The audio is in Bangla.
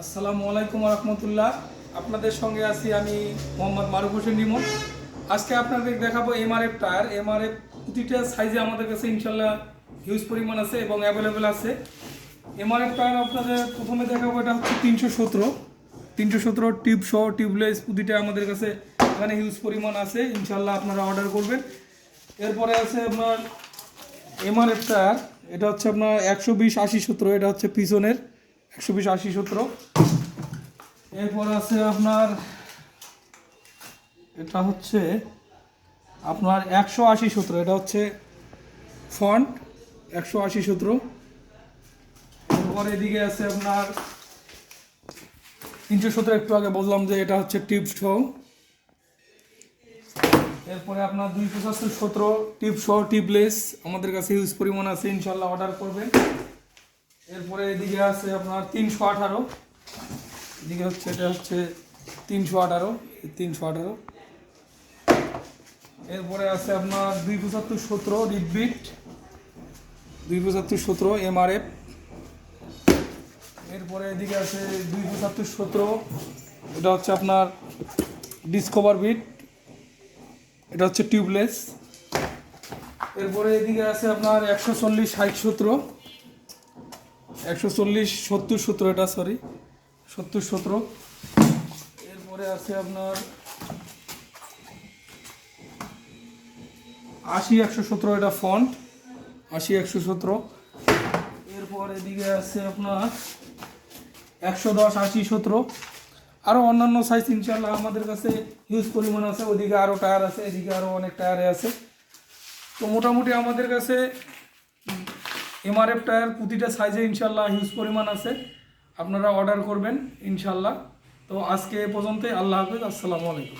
আসসালামু আলাইকুম রহমতুল্লাহ। আপনাদের সঙ্গে আছি আমি মোহাম্মদ মারুফ হোসেন রিমন। আজকে আপনাদের দেখাবো এমআরএফ টায়ার। এমআরএফ প্রতিটা সাইজে আমাদের কাছে ইনশাল্লাহ হিউজ পরিমাণ আছে এবং অ্যাভেলেবেল আছে। এমআরএফ টায়ার আপনাদের প্রথমে দেখাবো, এটা হচ্ছে তিনশো সতেরো। তিনশো সতেরো টিউব সহ টিউবলেস প্রতিটা আমাদের কাছে এখানে হিউজ পরিমাণ আছে। ইনশাল্লাহ আপনারা অর্ডার করবেন। এরপরে আছে আপনার এমআরএফ টায়ার। এটা হচ্ছে আপনার একশো বিশ আশি সতেরো, এটা হচ্ছে পিছনের। একশো বিশ আশি সতেরো। এরপর আছে আপনার, এটা হচ্ছে আপনার একশো আশি সতেরো, এটা হচ্ছে ফন্ট একশো আশি সতেরো। এরপর এদিকে আছে আপনার, তিনশো সতেরো একটু আগে বললাম যে এটা হচ্ছে টিপ সহ। এরপরে আপনার দুই পঁচাত্তর সতেরো টিপ সহ, টিপলেস, আমাদের কাছে ইউজ পরিমাণ আছে, ইনশাল্লাহ অর্ডার করবেন। এরপরে এদিকে আছে আপনার তিনশো আঠারো। এদিকে হচ্ছে, এটা হচ্ছে তিনশো আঠারো তিনশো আঠারো। এরপরে আছে আপনার দুই পঁচাত্তর সতেরো রিটবিট, দুই পঁচাত্তর সতেরো এমআরএফ। এরপরে এদিকে আছে দুই পঁচাত্তর সতেরো, এটা হচ্ছে আপনার ডিসকভার বিট, এটা হচ্ছে টিউবলেস। এরপরে এদিকে আছে আপনার একশো চল্লিশ, ষাট, সতেরো। একশো চল্লিশ, সত্তর সতেরো এটা সরি সত্তর সতেরো। এরপরে আছে আপনার আশি একশো সতেরো, এটা ফন্ট আশি একশো সতেরো। এরপর এদিকে আছে আপনার একশো দশ, আশি সতেরো। আরও অন্যান্য সাইজ ইনশাল্লাহ আমাদের কাছে হিউজ পরিমাণ আছে। ওদিকে আরও টায়ার আছে, এদিকে আরও অনেক টায়ারে আছে। তো মোটামুটি আমাদের কাছে এমআরএফ টায়ার প্রতিটা সাইজে ইনশাল্লাহ হিউজ পরিমাণ আছে। আপনারা অর্ডার করবেন ইনশাল্লাহ তো আজকে এ পর্যন্তই, আল্লাহ হাফিজ, আসসালামু আলাইকুম।